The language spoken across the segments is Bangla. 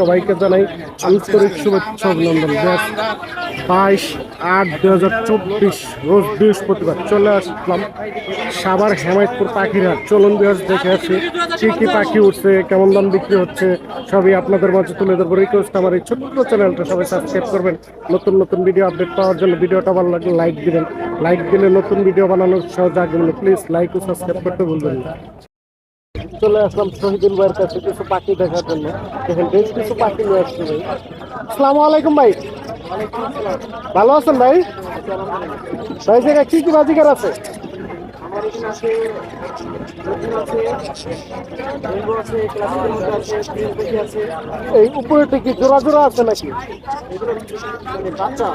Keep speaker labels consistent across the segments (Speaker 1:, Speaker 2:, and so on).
Speaker 1: সবাইকে জানাই বাইশ আট হাজার চব্বিশ, রোজ বৃহস্পতিবার চলে সাবার চলুন দেখে আসি, কি কি পাখি উঠছে, কেমন দাম বিক্রি হচ্ছে, সবই আপনাদের মাঝে তুলে ধরবো। রিকোয়েস্ট আমার এই ছোট্ট চ্যানেলটা সবাই সাবস্ক্রাইব করবেন। নতুন নতুন ভিডিও আপডেট পাওয়ার জন্য ভিডিওটা ভালো লাগলে লাইক দিবেন। লাইক দিলে নতুন ভিডিও বানানোর সহজ আগ্রহ প্লিজ লাইক ও সাবস্ক্রাইব করতে ভুলবেন না। চলে আসলাম শহীদুল ভাইয়ের কাছে কিছু পাখি দেখার জন্য। দেখেন বেশ কিছু পাখি নিয়ে আসছি ভাই। আসসালামু আলাইকুম ভাই। ভালো আছেন ভাই? ভাই জায়গায় কি কি বাজিকার আছে? এই উপরে কি জোড়া জোড়া আছে নাকি?
Speaker 2: বাচ্চা?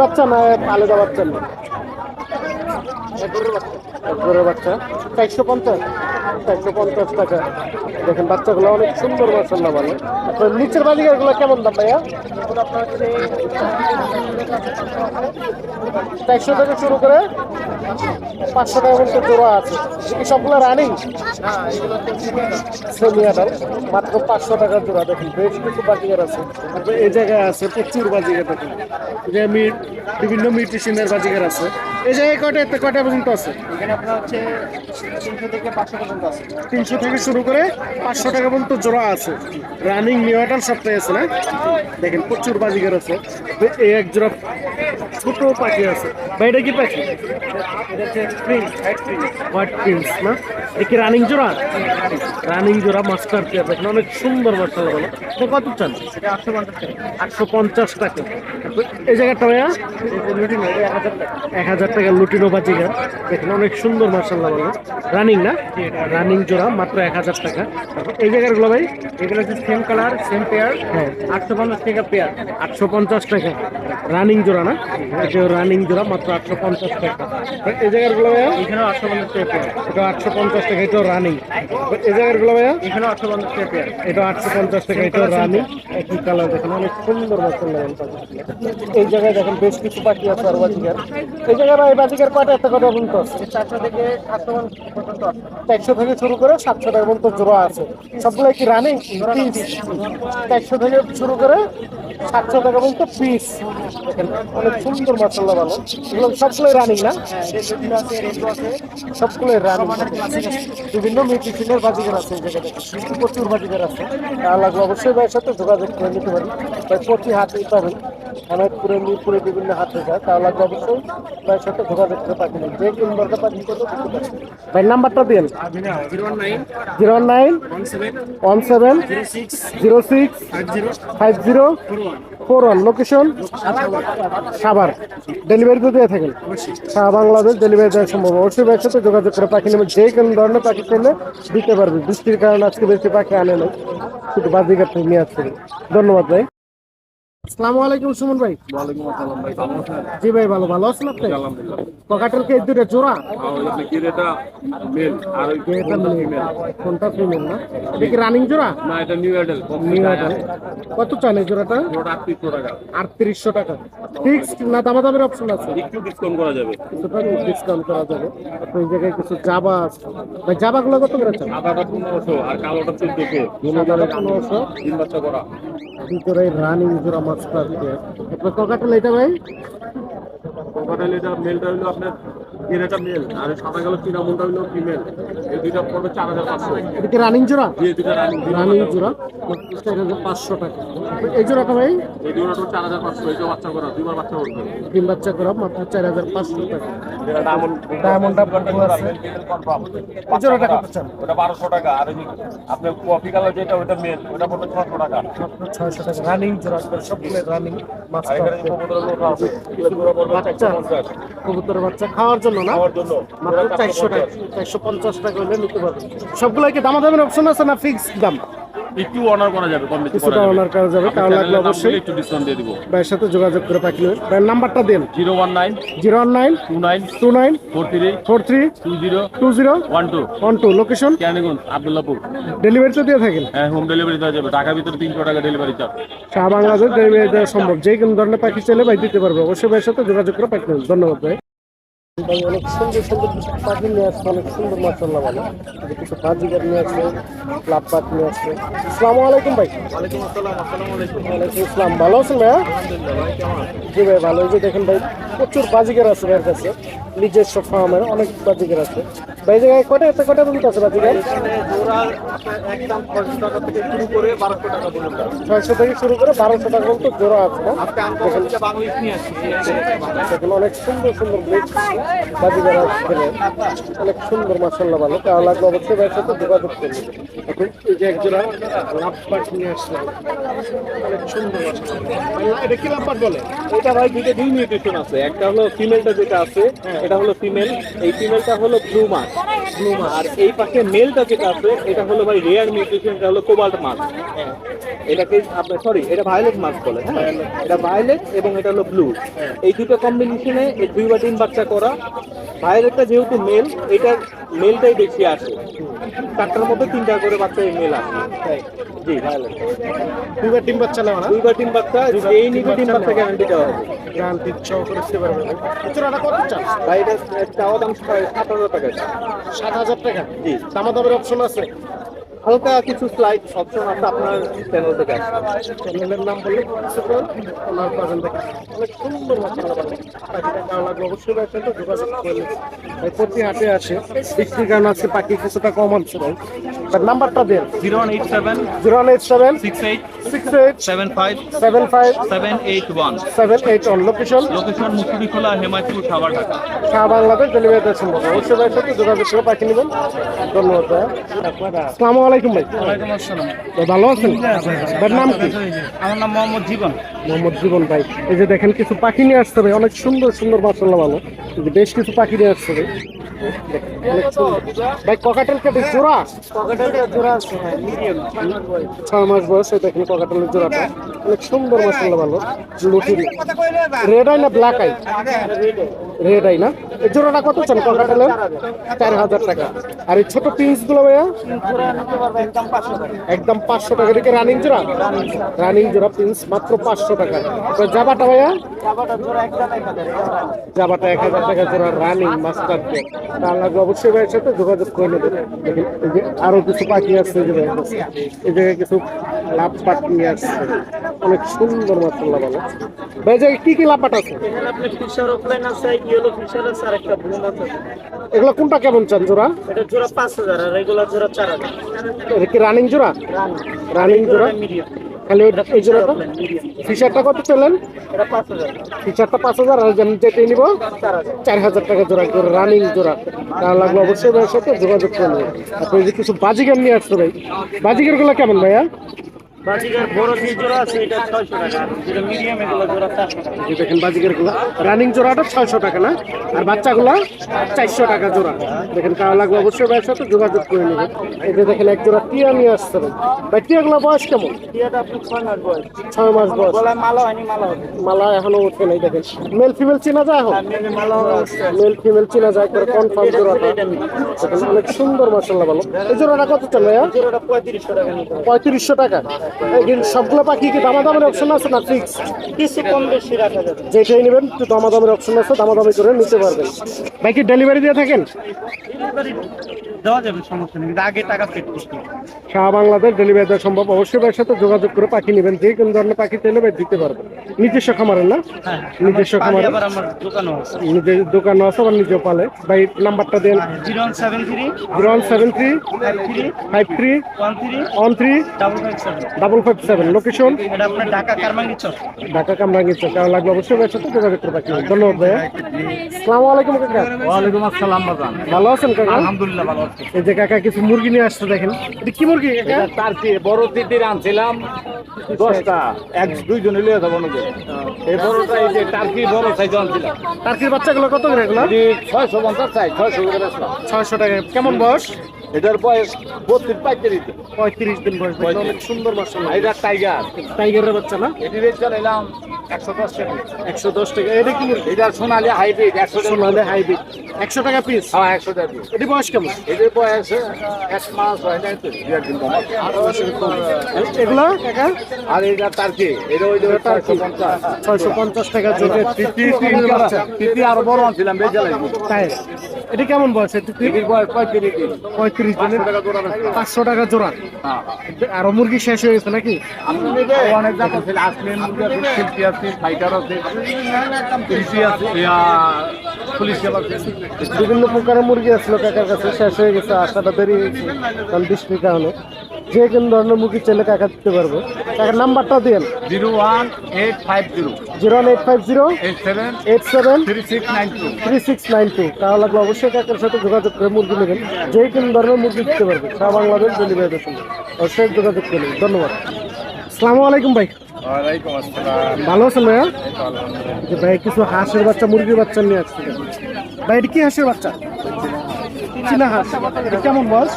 Speaker 1: বাচ্চা না আলাদা বাচ্চা না
Speaker 2: একবারের বাচ্চা।
Speaker 1: চারশো পঞ্চাশ চারশো পঞ্চাশ টাকা। দেখেন, বাচ্চাগুলো অনেক সুন্দর মাসাল্লাহ ভালো আপনার নিচের বাজিকারগুলো কেমন দাম ভাইয়া? চারশো থেকে শুরু করে পাঁচশো টাকা পর্যন্ত জোড়া আছে কি সবগুলো রানিং সেমি আডাল মাত্র পাঁচশো টাকার জোড়া। দেখুন বেশ কিছু বাজিগার আছে। এই জায়গায় আছে প্রচুর বাজিগার দেখুন। এই যে মিট বিভিন্ন মিউটিশনের বাজিগার আছে। এই জায়গায় কয়টা এতে কয়টা পর্যন্ত আছে?
Speaker 2: এখানে আপনার হচ্ছে তিনশো থেকে পাঁচশো পর্যন্ত আছে।
Speaker 1: তিনশো থেকে শুরু করে পাঁচশো টাকা পর্যন্ত জোড়া আছে। রানিং নিউ আডাল সবটাই আছে না? দেখেন প্রচুর বাজিগার আছে। এই এক জোড়া ছোট পাখি আছে। বা এটা কি পাখি? হোয়াইট প্রিন্স না? এটা কি রানিং জোড়া? রানিং জোড়া মাস্টার পেয়ার দেখেন অনেক সুন্দর মাস্টার বলো এটা কত চান?
Speaker 2: আটশো পঞ্চাশ টাকা।
Speaker 1: এই জায়গাটা ভাইয়া?
Speaker 2: এক হাজার টাকা
Speaker 1: লুটিনো বাজিগার দেখেন অনেক সুন্দর মার্শাল্লাহ বলো রানিং না? রানিং জোড়া মাত্র এক হাজার টাকা। এই জায়গাগুলো ভাই?
Speaker 2: এগুলো হচ্ছে সেম কালার সেম পেয়ার
Speaker 1: হ্যাঁ।
Speaker 2: আটশো পঞ্চাশ টাকা পেয়ার
Speaker 1: আটশো পঞ্চাশ টাকা। রানিং জোড়া না? এটা রানিং জোড়া মাত্র আটশো পঞ্চাশ টাকা। এই জায়গাগুলো ভাইয়া?
Speaker 2: এখানেও আটশো পঞ্চাশ টাকা
Speaker 1: এটা আটশো পঞ্চাশ টাকা এটাও রানিং। এই জায়গাগুলো ভাইয়া?
Speaker 2: এখানেও আটশো পঞ্চাশ টাকা
Speaker 1: এটা আটশো পঞ্চাশ টাকা এটাও রানিং। একই কালার দেখেন অনেক সুন্দর মার্শাল্লাহ এই জায়গায় দেখেন বেশ কিছু পাখি আছে আর বাজিকার এই জায়গায় ভাই বাজিকার কয়টা একটা কটা পর্যন্ত
Speaker 2: চারশো থেকে সাতশো পর্যন্ত
Speaker 1: চারশো থেকে শুরু করে সাতশো টাকা পর্যন্ত জোড়া আছে। সবগুলো কি রানিং একশো থেকে শুরু করে সাতশো টাকা বলতে পিস অনেক সুন্দর মশলা ভালো। এগুলো সবগুলোই রানিং না? সবগুলোই রানিং বিভিন্ন মেডিসিনের বাজিকার আছে প্রচুর বাজিকার আছে। লাগলে অবশ্যই ভাইয়ের সাথে যোগাযোগ করে নিতে পারি প্রতি হাতেই পাবেন। হেমায়তপুরে মিরপুরে বিভিন্ন হাতে যায় তাহলে অবশ্যই। ভাইয়ের সাথে যোগাযোগ করে পাঠিয়ে। যে কোন দরকার করতে ভাই নাম্বারটা দিন
Speaker 2: zero one nine one seven zero six five zero four one.
Speaker 1: Location? Savar. Delivery তো দিয়ে থাকেন। সারা বাংলাদেশ ডেলিভারি দেওয়া সম্ভব। অবশ্যই ব্যাগের সাথে যোগাযোগ করে পাখি নেবে যে কোনো ধরনের পাখি চাইলে দিতে পারবে। বৃষ্টির কারণে আজকে বেশি পাখি আনে না শুধু বাজিঘাট নিয়ে আসছে। ধন্যবাদ ভাই। আসসালামু আলাইকুম সুমন ভাই।
Speaker 2: ওয়ালাইকুম আসসালাম ভাই ভালো আছেন?
Speaker 1: জি ভাই ভালো ভালো আছেন আপনি?
Speaker 2: আলহামদুলিল্লাহ।
Speaker 1: ককাটের কে দুটো জোড়া?
Speaker 2: কি এটা মেল আর ওই
Speaker 1: এটা মেয়ে, কোনটা ফিমেল না? এটা কি রানিং জোড়া?
Speaker 2: না এটা নিউ অ্যাডেল
Speaker 1: নিউ আইটেম কত চান এই জোড়াটা?
Speaker 2: ওটা আটত্রিশশো টাকা।
Speaker 1: আটত্রিশশো টাকা। ফিক্স না দামাদামের অপশন আছে?
Speaker 2: একটু ডিসকাউন্ট করা যাবে।
Speaker 1: কিছুটা ডিসকাউন্ট করা যাবে। তো এই জায়গায় কিছু জাবা আছে। ভাই জাবাগুলো কত করে চান?
Speaker 2: সাদাটা পনেরোশো আর কালোটা চোদ্দশো।
Speaker 1: সাদাটা পনেরোশো।
Speaker 2: তিন বাচ্চা করা।
Speaker 1: ভিতরে রানিং জোড়া মাছ থাকবে আপনার ককাটেল এটা ভাই?
Speaker 2: কোকাটেল এটা মেলটা হইল আপনার এর মেল আর সাদা কালো চিনামনটা হইল ফিমেল এই দুইটা পড়বে চার হাজার পাঁচশো।
Speaker 1: এটা কি রানিং জোড়া?
Speaker 2: দুইটা রানিং
Speaker 1: রানিং জোড়া। চার হাজার পাঁচশো টাকা। এই জোড়াটা ভাই?
Speaker 2: এই দুইটা চার হাজার পাঁচশো। এই বাচ্চা করা দুইবার বাচ্চা করবে।
Speaker 1: তিন বাচ্চা করা মাত্র চার হাজার পাঁচশো টাকা।
Speaker 2: ডায়মন্ড
Speaker 1: ডায়মন্ড আছে। এই জোড়াটা কত চান?
Speaker 2: ওটা বারোশো টাকা। আর কফি কালার যেটা ওটা মেল ওটা পড়বে ছশো টাকা।
Speaker 1: ছয়শো টাকা। রানিং জোড়া সবগুলো রানিং
Speaker 2: কবুতরের
Speaker 1: বাচ্চা। খাওয়ার জন্য না?
Speaker 2: খাওয়ার
Speaker 1: মাত্র চারশো টাকা চারশো পঞ্চাশ টাকা হলে নিতে পারবেন সবগুলো কি দামাদামের অপশন আছে না ফিক্স দাম?
Speaker 2: একটু অনার করা যাবে কম
Speaker 1: কিছুটা অনার করা যাবে তাহলে লাগলে অবশ্যই
Speaker 2: একটু ডিসকাউন্ট দিয়ে দিব।
Speaker 1: ভাইয়ের সাথে যোগাযোগ করে পাখি নেবেন। ভাইয়ের নাম্বারটা দেন।
Speaker 2: Zero one nine
Speaker 1: zero one nine
Speaker 2: two nine
Speaker 1: two nine
Speaker 2: four three
Speaker 1: four three
Speaker 2: two zero
Speaker 1: two zero
Speaker 2: one two.
Speaker 1: One two. Location
Speaker 2: Abdullahpur.
Speaker 1: Delivery তো দিয়ে থাকেন?
Speaker 2: হ্যাঁ হোম ডেলিভারি দেওয়া যাবে। ঢাকার ভিতরে তিনশো টাকা ডেলিভারি চার্জ
Speaker 1: সারা বাংলাদেশ ডেলিভারি দেওয়া সম্ভব। যে কোনো ধরনের পাখি চাইলে ভাই দিতে পারবে। অবশ্যই ভাইয়ের সাথে যোগাযোগ করে পাখি নেবেন। ধন্যবাদ ভাই। ভাই অনেক সুন্দর সুন্দর কিছু পাখি নিয়ে আসছে অনেক সুন্দর মাসাল্লাহ ভালো। কিছু বাজিগার নিয়ে আসছে লাভ পাট নিয়ে আসছে। আসসালামু আলাইকুম ভাই।
Speaker 2: ওয়ালাইকুম আসসালাম আসসালামু আলাইকুম।
Speaker 1: ওয়ালাইকুম ইসলাম ভালো আছেন
Speaker 2: ভাই
Speaker 1: জি ভাই ভালো। যে দেখেন ভাই প্রচুর বাজিগার আছে ভাইয়ের কাছে। নিজস্ব ফার্মের অনেক বাজিগার আছে। ভাই জায়গায় কটা এত কটা পর্যন্ত আছে বাজিগার?
Speaker 2: ছয়শো থেকে শুরু করে বারোশো টাকা পর্যন্ত
Speaker 1: জোড়া আছে না? দেখেন অনেক সুন্দর সুন্দর ব্রিজ বাজিগার অনেক সুন্দর মাসাল্লাহ ভালো। তাহলে লাগবে অবশ্যই ভাইয়ের সাথে যোগাযোগ করবে এখন এই যে একজোড়া নিয়ে অনেক সুন্দর এটা কি লাভ বলে?
Speaker 2: এটা ভাই দুইটা দুই মিউটেশন আছে। একটা হলো ফিমেলটা যেটা আছে এটা হলো ফিমেল। এই ফিমেলটা হলো ব্লু মাছ ব্লু মাছ আর এই পাশে মেলটা যেটা আছে এটা হলো ভাই রেয়ার মিউটেশন এটা হলো কোবাল্ট মাছ এটাকে আপনার সরি এটা ভায়োলেট মাছ বলে হ্যাঁ? এটা ভায়োলেট এবং এটা হলো ব্লু। এই দুটো কম্বিনেশনে এই দুই বা তিন বাচ্চা করা ভায়োলেটটা যেহেতু মেল এটা মেলটাই বেশি আসে চারটার মধ্যে তিনটা করে বাচ্চা মেল আসে। জি।
Speaker 1: দুইবার বাচ্চা নেওয়া না?
Speaker 2: দুই বা বাচ্চা এই নিবে তিন বাচ্চা গ্যারান্টি দেওয়া হবে।
Speaker 1: গ্রান্তি সহ করে দিতে পারবে। জোড়াটা কত চান
Speaker 2: ভাই এটা চাওয়া দাম সাত হাজার টাকা।
Speaker 1: সাত হাজার টাকা?
Speaker 2: জি।
Speaker 1: দামা দামের অপশন আছে?
Speaker 2: হালকা কিছু স্লাইড অপশন আছে আপনার চ্যানেল থেকে আসবে
Speaker 1: চ্যানেলের নাম বললে কিছু পাবেন অনেক সুন্দর পাখিটা লাগবে অবশ্যই যোগাযোগ করলে। প্রতি হাটে আসে। বিক্রির কারণে আজকে পাখি কিছুটা কম আনছে ভাই তার নাম্বারটা দেন।
Speaker 3: Zero one eight seven
Speaker 1: zero one eight seven
Speaker 3: six eight
Speaker 1: six eight
Speaker 3: seven five
Speaker 1: seven five
Speaker 3: seven eight one.
Speaker 1: Seven eight one. Location
Speaker 3: location Musurikhola হেমায়তুর Savar Dhaka.
Speaker 1: সারা বাংলাদেশ ডেলিভারি সম্ভব। অবশ্যই ভাই সাথে যোগাযোগ করে পাখি নেবেন। ধন্যবাদ ভাই আসসালামু আলাইকুম। ভাই।
Speaker 3: ওয়ালাইকুম আসসালাম।
Speaker 1: ভালো আছেন? ভাইয়ের নাম কি?
Speaker 3: আমার নাম মোহাম্মদ জীবন।
Speaker 1: মোহাম্মদ জীবন ভাই। এই যে দেখেন কিছু পাখি নিয়ে আসতে হবে অনেক সুন্দর সুন্দর মাসাল্লাহ ভালো। বেশ কিছু পাখি নিয়ে আসতে হবে ভাই ককাটেল কেটে জোড়া? ছয় মাস বয়স এই দেখেন ককাটেলের জোড়াটা। অনেক সুন্দর মাসাল্লাহ ভালো। লুটিরি রেড আই না ব্ল্যাক আই? রেড আই না? এই জোড়াটা কত চান ককাটেলের চার হাজার টাকা। আর এই ছোট পিন্সগুলো ভাইয়া? একদম পাঁচশো টাকা। থেকে রানিং জোড়া? রানিং জোড়া পিন্স মাত্র পাঁচশো টাকা। জাবাটা ভাইয়া? জাবাটা এক হাজার টাকা জোড়া রানিং মাস্টার তার লাগবে অবশ্যই ভাইয়ের সাথে যোগাযোগ করে নেবেন। আরও কিছু পাখি আসছে যে ভাইয়ের কাছে। এই জায়গায় কিছু লাভ পাখি আসছে অনেক সুন্দর মাসাল্লাহ ভালো ভাই জায়গায় কি কি লাভ পাট আছে? এগুলো কোনটা কেমন চান জোড়া?
Speaker 4: এটা জোড়া পাঁচ হাজার আর জোড়া চার হাজার।
Speaker 1: কি রানিং জোড়া? রানিং জোড়া?
Speaker 4: মিডিয়াম
Speaker 1: খালি ওই- জোড়াটা ফিশারটা কত
Speaker 4: হাজার
Speaker 1: ফিচারটা পাঁচ হাজার, আর যেমন যেটা নিব, চার হাজার টাকা জোড়া রানিং জোড়া। তা লাগবে অবশ্যই ভাইয়ের সাথে যোগাযোগ করবে আপনি কিছু বাজিগার নিয়ে আসতে ভাই বাজিগারগুলো কেমন ভাইয়া?
Speaker 4: বাজিকার বড় যে জোড়া আছে এটা ছয়শো টাকা। যেটা মিডিয়াম এগুলো জোড়া চারশো টাকা।
Speaker 1: এই দেখেন বাজিগারগুলো রানিং জোড়াটা ছয়শো টাকা না? আর বাচ্চাগুলো চারশো টাকা জোড়া। দেখেন তার লাগবে অবশ্যই ভাইয়ের সাথে যোগাযোগ করে নেবেন। এই যে দেখেন এক জোড়া টিয়া নিয়ে আসতে ভাই। টিয়াগুলো বয়স কেমন?
Speaker 4: টিয়াটা আপনি মাস বয়স।
Speaker 1: মাস
Speaker 4: মালা হয়নি মালা হবে।
Speaker 1: মালা এখনও ওঠে নাই দেখেন। মেল ফিমেল চেনা যায় এখন?
Speaker 4: আর মেলে
Speaker 1: ফিমেল চেনা যায় করে কনফার্ম জোড়াটা। দেখেন অনেক সুন্দর মাসাল্লাহ ভালো। এই জোড়াটা কত চলে ভাইয়া?
Speaker 4: জোড়াটা পঁয়ত্রিশশো টাকা।
Speaker 1: সবগুলো পাখি কি দামাদামের অপশন আছে না ফিক্স
Speaker 4: কিছু কম বেশি রাখা যাবে।
Speaker 1: যেটাই নেবেন একটু দামাদামের অপশন আছে দামাদামি করে নিতে পারবেন। ভাই কি ডেলিভারি দিয়ে থাকেন?
Speaker 4: দেওয়া যাবে সমস্যা নেই কিন্তু আগে টাকা পেড করতে
Speaker 1: সারা বাংলাদেশ ডেলিভারি দেওয়া সম্ভব। অবশ্যই ভাইয়ের সাথে যোগাযোগ করে পাখি নেবেন যে কোন ধরনের পাখি চাইলে ভাই দিতে পারবেন নিজস্ব খামারের না?
Speaker 4: হ্যাঁ
Speaker 1: নিজস্ব
Speaker 4: পালি
Speaker 1: খামারে?
Speaker 4: আবার আমার দোকানও আছে।
Speaker 1: নিজের দোকান আছে আবার নিজেও পালে। ভাই নাম্বারটা দেন।
Speaker 4: Zero one seven three.
Speaker 1: Zero one seven three.
Speaker 4: Five three. One three.
Speaker 1: One three.
Speaker 4: Double five seven.
Speaker 1: Double five seven. Location?
Speaker 4: এটা আপনার ঢাকা কারমাঙ্গি চক।
Speaker 1: ঢাকা কামরাঙ্গি কেমন লাগবে অবশ্যই ভাইয়ের সাথে যোগাযোগ করে পাখি ধন্যবাদ ভাইয়া। সালামু আলাইকুম কাকা।
Speaker 2: ওয়ালাইকুম আসসালাম
Speaker 1: ভালো আছেন কাকা?
Speaker 2: আলহামদুলিল্লাহ ভালো
Speaker 1: এই যে কাকা কিছু মুরগি নিয়ে আসছে দেখেন। এটা কি মুরগি কাকা?
Speaker 2: টার্কি বড় তিতির আনছিলাম। দশটা। এক দুইজন লিয়ে যাব নাকি? এই বড়টা এই যে টার্কি বড় সাইজ আনছিলাম।
Speaker 1: টার্কির বাচ্চাগুলো কত করে এগুলো?
Speaker 2: ছয়শো পঞ্চাশ চাই ছয়শো করে
Speaker 1: ছয়শো টাকা। কেমন বয়স?
Speaker 2: এটার বয়স বত্রিশ পঁয়ত্রিশ।
Speaker 1: দিন পঁয়ত্রিশ দিন বয়স অনেক সুন্দর মাসাল্লাহ
Speaker 2: এটা টাইগার
Speaker 1: টাইগারের বাচ্চা না?
Speaker 2: এটি রেট চালাইলাম একশো দশ টাকা।
Speaker 1: একশো দশ টাকা। এটা কি
Speaker 2: এটা সোনালি হাইব্রিড একশো টাকা।
Speaker 1: সোনালে হাইব্রিড। একশো টাকা পিস
Speaker 2: হ্যাঁ একশো টাকা piece।
Speaker 1: এটি বয়স কেমন?
Speaker 2: এদের বয়স এক মাস হয় নাই তো। দু একদিন
Speaker 1: এগুলো? টাকা
Speaker 2: আর এটা তার কি এটা ওই চারশো পঞ্চাশ।
Speaker 1: ছয়শো পঞ্চাশ টাকা জোরে
Speaker 2: আরও বড় আনছিলাম বেশ জ্বালাই
Speaker 1: তাই? এটি কেমন বয়স এটি
Speaker 2: তিথির বয়স পঁয়ত্রিশ দিন।
Speaker 1: পঁয়ত্রিশ পাঁচশো টাকা জোড়া আরও মুরগি শেষ হয়ে গেছে নাকি?
Speaker 2: অনেক জাত আছে আসলেন মুরগি আছে ফাইটার আছে আছে পুলিশ সেবা আছে।
Speaker 1: বিভিন্ন প্রকারের মুরগি আসলো কাকার কাছে শেষ হয়ে গেছে আসাটা দেরি কারণ বৃষ্টির কারণে। যে কোন ধরনের মুরগি চাইলে কাকা দিতে পারব? কাকার নাম্বারটা দিন।
Speaker 2: Zero one eight five zero.
Speaker 1: Zero eight five zero
Speaker 2: eight seven
Speaker 1: eight seven
Speaker 2: three six nine two.
Speaker 1: Three six nine two. তাহলে অবশ্যই কাকার সাথে যোগাযোগ করে মুরগি নেবেন। যে কোন ধরনের মুরগি দিতে পারবে সারা বাংলাদেশ ডেলিভারি অবশ্যই যোগাযোগ করে ধন্যবাদ। আসসালামু আলাইকুম ভাই। ভালো আছেন ভাইয়া? যে ভাই কিছু হাঁসের বাচ্চা মুরগির বাচ্চা নিয়ে আসছে। ভাই এটা কি হাঁসের বাচ্চা? চীনা হাঁস। কেমন বয়স?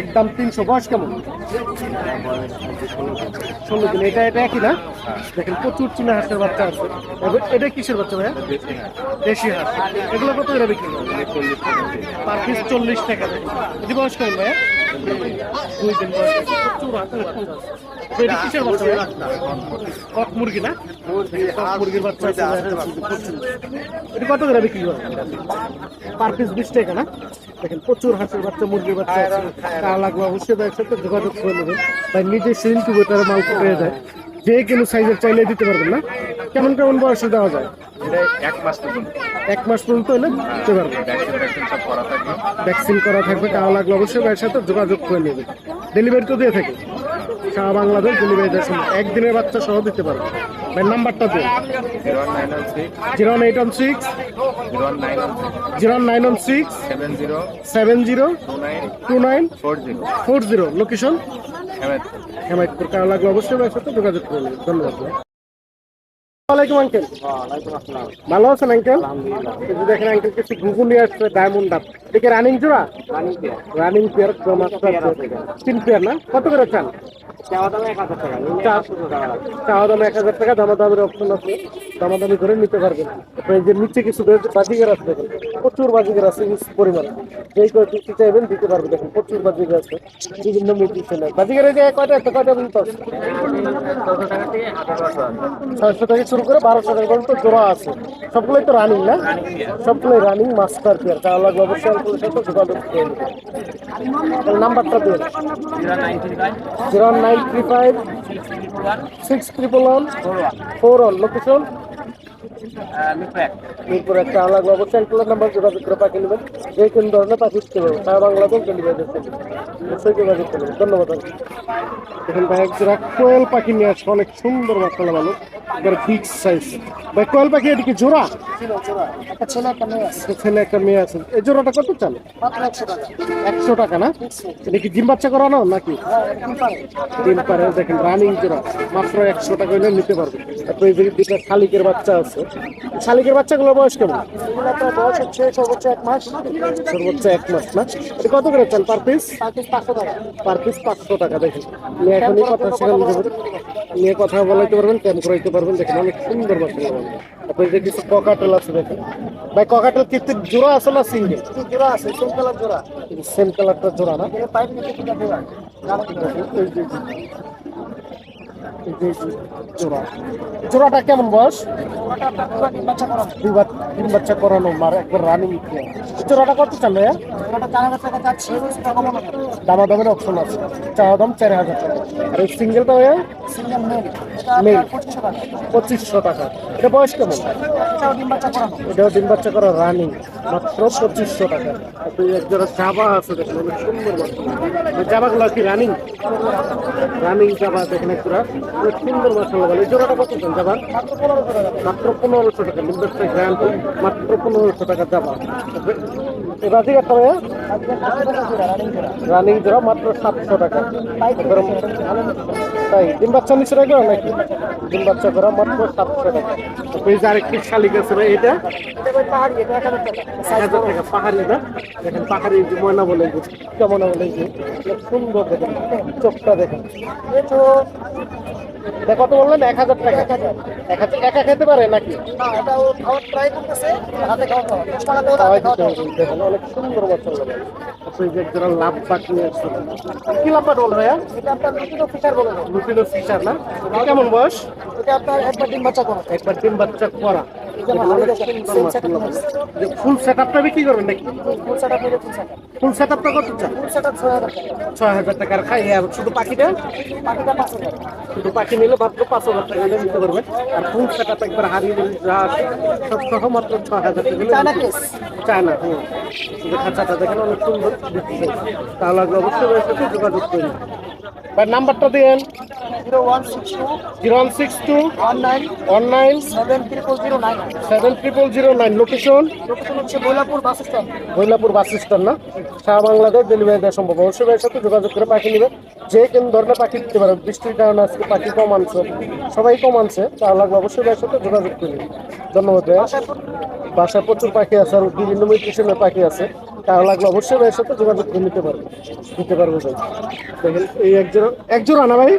Speaker 1: একদম তিনশো। বয়স কেমন? ষোলো দিন এটা এটা একই না? দেখেন প্রচুর চীনা হাঁসের বাচ্চা আছে। এটা কিসের বাচ্চা ভাইয়া? দেশি হাঁস। এগুলো কত করে বিক্রি পার পিস চল্লিশ টাকা। এটি বয়স কেমন ভাইয়া? দুই এটা কত করে বিক্রি করে পার পিস দেখেন প্রচুর হাঁসের বাচ্চা মুরগির বাচ্চা লাগবে অবশ্যই যোগাযোগ করে নেবেন তাই নিজে ইনকিউবেটারে মাল পেয়ে যায় যে কোনো সাইজের চাইলে দিতে পারবেন না। কেমন কেমন বয়সে দেওয়া যায়?
Speaker 2: এক মাস পর্যন্ত।
Speaker 1: এক মাস পর্যন্ত হলে দিতে পারবেন।
Speaker 2: ভ্যাকসিন করা
Speaker 1: করা থাকবে তাহলে লাগলে অবশ্যই ভাইয়ের সাথে যোগাযোগ করে নেবেন ডেলিভারি তো দিয়ে থাকে। সারা বাংলাদেশ ডেলিভারি দেওয়ার সময় একদিনের বাচ্চা সহ দিতে পারবে। ভাই নাম্বারটা দিন
Speaker 2: zero one
Speaker 1: eight one six.
Speaker 2: Zero one
Speaker 1: nine one six.
Speaker 2: Seven zero.
Speaker 1: Seven zero.
Speaker 2: Two nine. Four zero.
Speaker 1: Four zero. Location Hemayetpur কারা লাগলে? অবশ্যই আমার সাথে যোগাযোগ করবেন। ধন্যবাদ আঙ্কেল ভালো আছেন আঙ্কেল দেখেন আঙ্কেল কিছু ঘুঘু নিয়ে আসছে ডায়মন্ড ডাব দেখে রানিং জোড়া? রানিং পেয়ার তিন পেয়ার না? কত করে চান? চাওয়া দামে এক হাজার টাকা। দামাদামের অপশন আছে। দামাদামি করে নিতে পারবেন যে নিচে কিছু বাজিগার আছে দেখেন। প্রচুর বাজিগার আছে হিউজ পরিমাণ। যেই করে চাইবেন দিতে পারবেন দেখেন। প্রচুর বাজিগার আছে। বিভিন্ন মুরগি ছেলে। কয়টা কয়টা পর্যন্ত আছে ছয়শো থেকে শুরু করে বারোশো টাকা পর্যন্ত জোড়া আছে। সবগুলোই তো রানিং না? সবগুলোই রানিং মাস্টার পেয়ার তাহলে লাগবে অবশ্যই সাথে যোগাযোগ করে নেবেন। নাম্বারটা দিন। Zero nine three five, six triple one, four one, location? Mirpur একটা আঙ্কেলের নাম্বার যোগাযোগ করে পাঠিয়ে নেবেন। যে কোন ধরনের পাখি দিতে পারবেন সারা দিচ্ছে অবশ্যই যোগাযোগ করবেন। ধন্যবাদ। দেখুন ভাই এক কোয়েল পাখি নিয়ে আসছে। অনেক সুন্দর মাসালা ভালো এবার বিগ সাইজ ভাই, কোয়েল পাখি এদিকে জোড়া? একটা ছেলে, একটা মেয়ে আছে। ছেলে একটা মেয়ে আছে এই জোড়াটা কত চাল? একশো টাকা না? এটা কি ডিম বাচ্চা করানো নাকি? ডিম পারে দেখেন রানিং জোড়া। মাত্র একশো টাকা নিতে পারবে। তারপরে শালিকের বাচ্চা আছে। শালিকের বাচ্চাগুলো বয়স কেমন? বয়স হচ্ছে সর্বোচ্চ এক মাস সর্বোচ্চ এক মাস না? এটা কত করে চাল পার পিস পাঁচশো টাকা পার পিস পাঁচশো টাকা দেখেন। নিয়ে এখনই কথা সেখানে নিয়ে কথা বলাইতে পারবেন ক্যাম্প করাইতে পারবেন দেখেন অনেক সুন্দর বাচ্চা তারপরে যে কিছু ককাটেল আছে দেখেন। ভাই ককাটেল কিন্তু জোড়া আছে না সিঙ্গেল জোড়া আছে সেম কালার জোড়া। সেম কালারটা জোড়া না? পাইপ জোড়া জোড়া। জোড়াটা কেমন বয়স? তিন বাচ্চা করানো, মার একবার রানিং জোড়াটা কত চালে? দামা দামের অপশন আছে। চাওয়া দাম চার হাজার টাকা। আর সিঙ্গেলটা হয়ে? মেল। পঁচিশশো টাকা। এটা বয়স কেমন? এটাও ডিম বাচ্চা করা রানিং মাত্র পঁচিশশো টাকা। তুই এক জোড়া জাবা আছে দেখেন অনেক সুন্দর বাচ্চা। এই কি রানিং? রানিং জাবা দেখেন অনেক সুন্দর এই জোড়াটা কত চান জাবার মাত্র পনেরোশো টাকা। লিম্বের গ্র্যান্ড মাত্র পনেরোশো টাকা ঠিক একটা রানিং জোড়া মাত্র সাতশো টাকা। তাই ডিম বাচ্চা নিচে রাখবে নাকি? ডিম বাচ্চা করা, মাত্র সাতশো টাকা। ওই যে আরেকটি শালিক আছে ভাই, এটা? এক হাজার টাকা, পাহাড়ি না? দেখেন, পাহাড়ি যে ময়না বলে যে, কেমন বলে যে সুন্দর দেখেন, চোখটা দেখেন। এটা কত বললেন? এক হাজার টাকা। এক হাজার একা খেতে পারে নাকি? দেখেন অনেক সুন্দর বাচ্চা লাগে আপনি যে একজোড়া লাভ পাট নিয়ে কি লাভ পাট বল ভাইয়া? লুটিনো ফিশার না? এটা কেমন বয়স? একবার ডিম বাচ্চা করা। ফুল সেট আপটা বিক্রি করবেন নাকি? ফুল সেট আপটা কত চান? ছয় হাজার টাকার খাই আর শুধু পাখিটা? শুধু পাখি নিলে মাত্র পাঁচ হাজার টাকা দিয়ে নিতে পারবেন। আর ফুল সেট আপ একবার হারিয়ে দিলে যা সহ মাত্র ছয় হাজার টাকা চায়না হুম শুধু খাঁচাটা দেখেন অনেক সুন্দর। তাহলে অবশ্যই সাথে যোগাযোগ করুন। ভাই নাম্বারটা দিন zero one six two one nine one nine seven triple zero nine location Mahilapur bus stand. না? সারা বাংলাদেশ ডেলিভারি দেওয়া সম্ভব। অবশ্যই ভাইয়ের সাথে যোগাযোগ করে পাখি নেবে। যে কোন ধরনের পাখি দিতে পারে বৃষ্টির কারণে আজকে পাখি কম আনছে সবাই কম আনছে তাহলে লাগবে অবশ্যই ভাইয়ের সাথে যোগাযোগ করবে ধন্যবাদ ভাইয়া। বাসায় প্রচুর পাখি আছে আর বিভিন্ন মিউট্রিশনের পাখি আছে। তাহলে লাগলে অবশ্যই ভাইয়ের সাথে যোগাযোগ করে নিতে পারবে। দিতে পারবে ভাই। দেখেন এই একজোড়া একজোড়া না ভাই?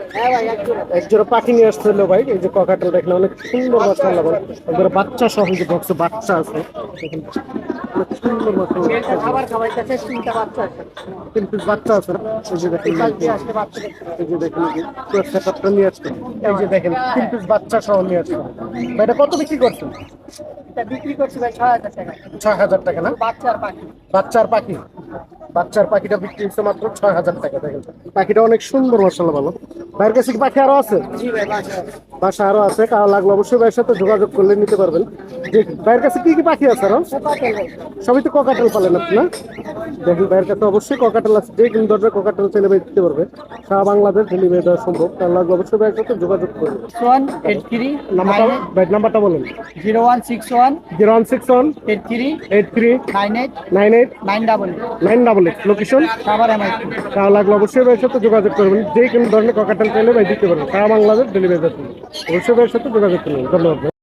Speaker 1: একজোড়া পাখি নিয়ে আসতে হলো ভাই। এই যে ককাটেল দেখেন অনেক সুন্দর বাচ্চা লাগবে একবারে বাচ্চা সহ যে বক্সে বাচ্চা আছে। দেখেন সুন্দর বাচ্চা আছে। না? এই যে দেখেন এই যে দেখেন এই যে নিয়ে আসছে। এই যে দেখেন তিন পিস বাচ্চা সহ নিয়ে আসছে। ভাই এটা কত বিক্রি করছেন?
Speaker 5: বিক্রি করছি ভাই ছয় হাজার টাকা।
Speaker 1: ছয় হাজার টাকা না?
Speaker 5: বাচ্চার পাখি।
Speaker 1: বাচ্চার পাখি। বাচ্চার পাখিটা বিক্রি হচ্ছে মাত্র ছয় হাজার টাকা দেখেন। পাখিটা অনেক সুন্দর মশলা ভালো। ভাইয়ের কাছে কি পাখি আরও আছে? বাসা আরও আছে কারও লাগল অবশ্যই ভাইয়ের সাথে যোগাযোগ করলে নিতে পারবেন। যে ভাইয়ের কাছে কি কি পাখি আছে আরও? সবই তো ককাটেল পালেন আপনি না? দেখুন ভাইয়ের কাছে অবশ্যই ককাটেল আছে। যে কোনো ধরনের ককাটেল ছেলে ভাই দিতে পারবে। সারা বাংলাদেশ ডেলিভারি দেওয়া সম্ভব। তার লাগল অবশ্যই ভাইয়ের সাথে যোগাযোগ করবে
Speaker 5: ওয়ান এইট থ্রি
Speaker 1: নাম্বারটা ভাই নাম্বারটা বলুন।
Speaker 5: Zero one six one
Speaker 1: zero one six one
Speaker 5: eight three
Speaker 1: eight three
Speaker 5: nine eight
Speaker 1: nine eight
Speaker 5: nine double
Speaker 1: nine double eight location তাহলে লাগলে অবশ্যই ভাইয়ের সাথে যোগাযোগ করবেন। যে কোনো ধরনের ককাটাল চাইলে ভাই দিতে পারবেন। সারা বাংলাদেশ ডেলিভারি অবশ্যই ভাইয়ের সাথে যোগাযোগ করবেন। ধন্যবাদ।